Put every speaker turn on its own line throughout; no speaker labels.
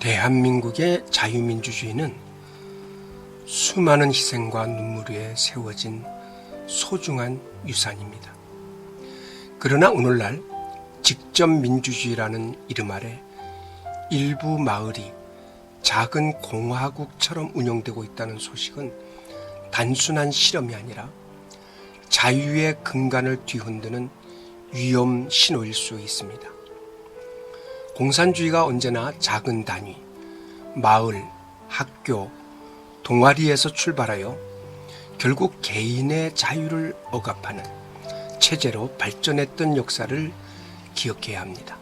대한민국의 자유민주주의는 수많은 희생과 눈물 위에 세워진 소중한 유산입니다. 그러나 오늘날 직접 민주주의라는 이름 아래 일부 마을이 작은 공화국처럼 운영되고 있다는 소식은 단순한 실험이 아니라 자유의 근간을 뒤흔드는 위험 신호일 수 있습니다. 공산주의가 언제나 작은 단위, 마을, 학교, 동아리에서 출발하여 결국 개인의 자유를 억압하는 체제로 발전했던 역사를 기억해야 합니다.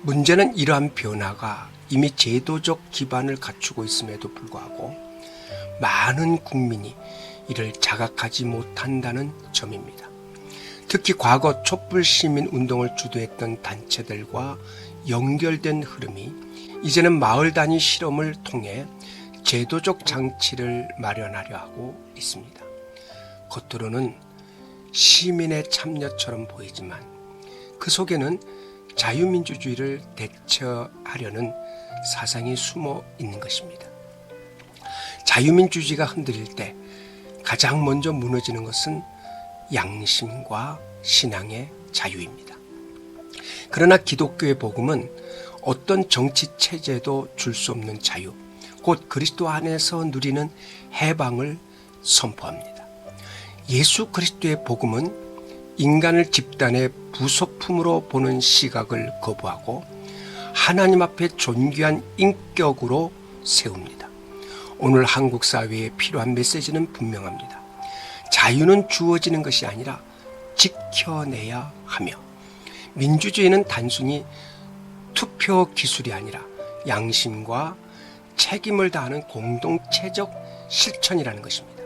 문제는 이러한 변화가 이미 제도적 기반을 갖추고 있음에도 불구하고 많은 국민이 이를 자각하지 못한다는 점입니다. 특히 과거 촛불 시민 운동을 주도했던 단체들과 연결된 흐름이 이제는 마을 단위 실험을 통해 제도적 장치를 마련하려 하고 있습니다. 겉으로는 시민의 참여처럼 보이지만 그 속에는 자유민주주의를 대처하려는 사상이 숨어 있는 것입니다. 자유민주주의가 흔들릴 때 가장 먼저 무너지는 것은 양심과 신앙의 자유입니다. 그러나 기독교의 복음은 어떤 정치 체제도 줄 수 없는 자유, 곧 그리스도 안에서 누리는 해방을 선포합니다. 예수 그리스도의 복음은 인간을 집단의 부속품으로 보는 시각을 거부하고 하나님 앞에 존귀한 인격으로 세웁니다. 오늘 한국 사회에 필요한 메시지는 분명합니다. 자유는 주어지는 것이 아니라 지켜내야 하며 민주주의는 단순히 투표 기술이 아니라 양심과 책임을 다하는 공동체적 실천이라는 것입니다.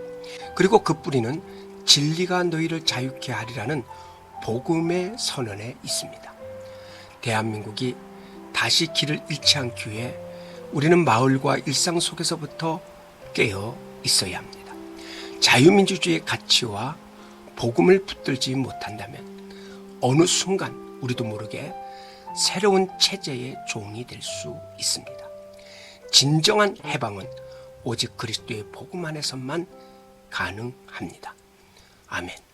그리고 그 뿌리는 진리가 너희를 자유케 하리라는 복음의 선언에 있습니다. 대한민국이 다시 길을 잃지 않기 위해 우리는 마을과 일상 속에서부터 깨어 있어야 합니다. 자유민주주의의 가치와 복음을 붙들지 못한다면 어느 순간 우리도 모르게 새로운 체제의 종이 될 수 있습니다. 진정한 해방은 오직 그리스도의 복음 안에서만 가능합니다. 아멘.